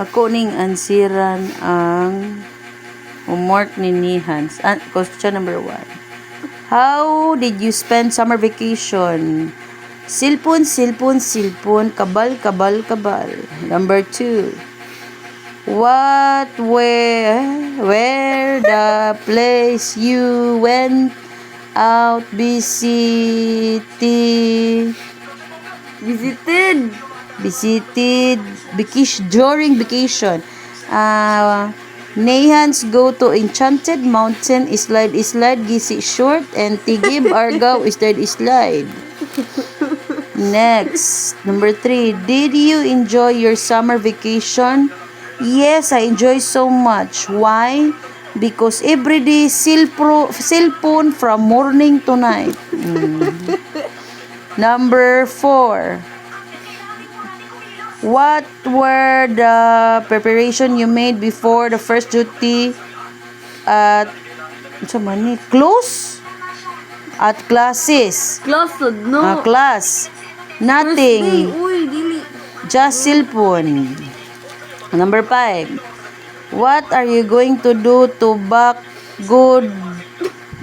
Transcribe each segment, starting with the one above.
Ako ning ansiran ang homework ni Nihans. Ah, question number one. How did you spend summer vacation? Silpon, silpon, silpon, kabal, kabal, kabal. Number two. What were where the place you went out visiting Visited. Visited vacation during vacation. Uh, Nahans go to Enchanted Mountain, slide, slide, gisi short, and Tigib Argao, slide, slide. Next, number three. Did you enjoy your summer vacation? Yes, I enjoy so much. Why? Because every day, cellphone from morning to night. Mm. Number four. What were the preparation you made before the first duty at sa man ni? Close? At classes. Closed, no. Ah, class. Nothing. Uy, dili. Just cellphone. Number five. What are you going to do to back good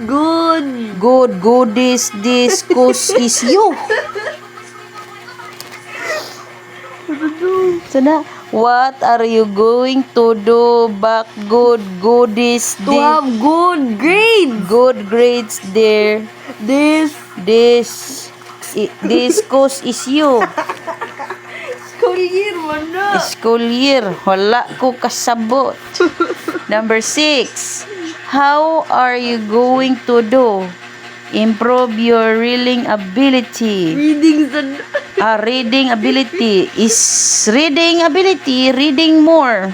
Good. good goodies this course is you? Sana, what are you going to do back good goodies To have good grades. good grades there? This This i- this course is you. school year na. School year, wala ko kasabot. Number six, how are you going to do? Improve your reading ability. Reading sa... Ah, reading ability is reading ability, reading more.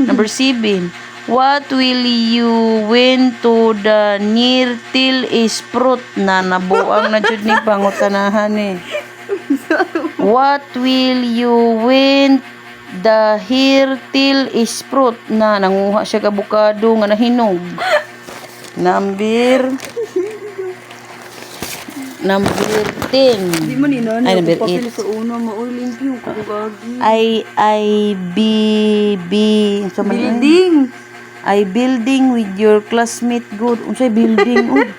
Number seven, what will you win to the near till is fruit na nabuang na jud ni pangutanahan eh. What will you win the here till is fruit na nanguha siya kabukado nga nahinog. Number Number 10. Di man ina Ay, number kung papel eight. sa una. Maoy limpyo. Kukugagi. I I B B so? Building. I building with your classmate good. Unsay building?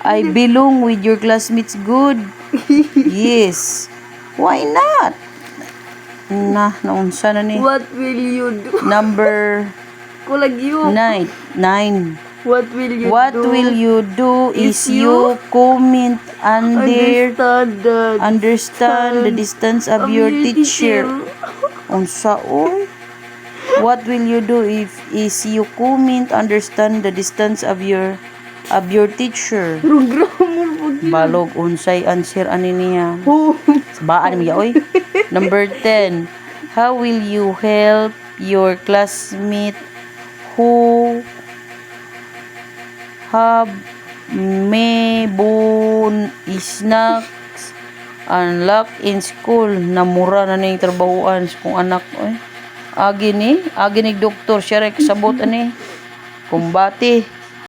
I belong with your classmates good. Yes. Why not? Na, naunsa na ni. What will you do? Number Kulag you. nine. Nine. What will you What do? will you do is If you comment under understand the understand the distance of your teacher. Unsa oy? What will you do if is you comment understand the distance of your of your teacher? Balog unsay answer ani niya. Oh. Sabaan mo ya oy. Number 10. How will you help your classmate who have mebon snacks unlock in school na mura na ning trabahoan sa kong anak oy. Agi ni, agi ni doktor siya rek sabot ani. Kumbati.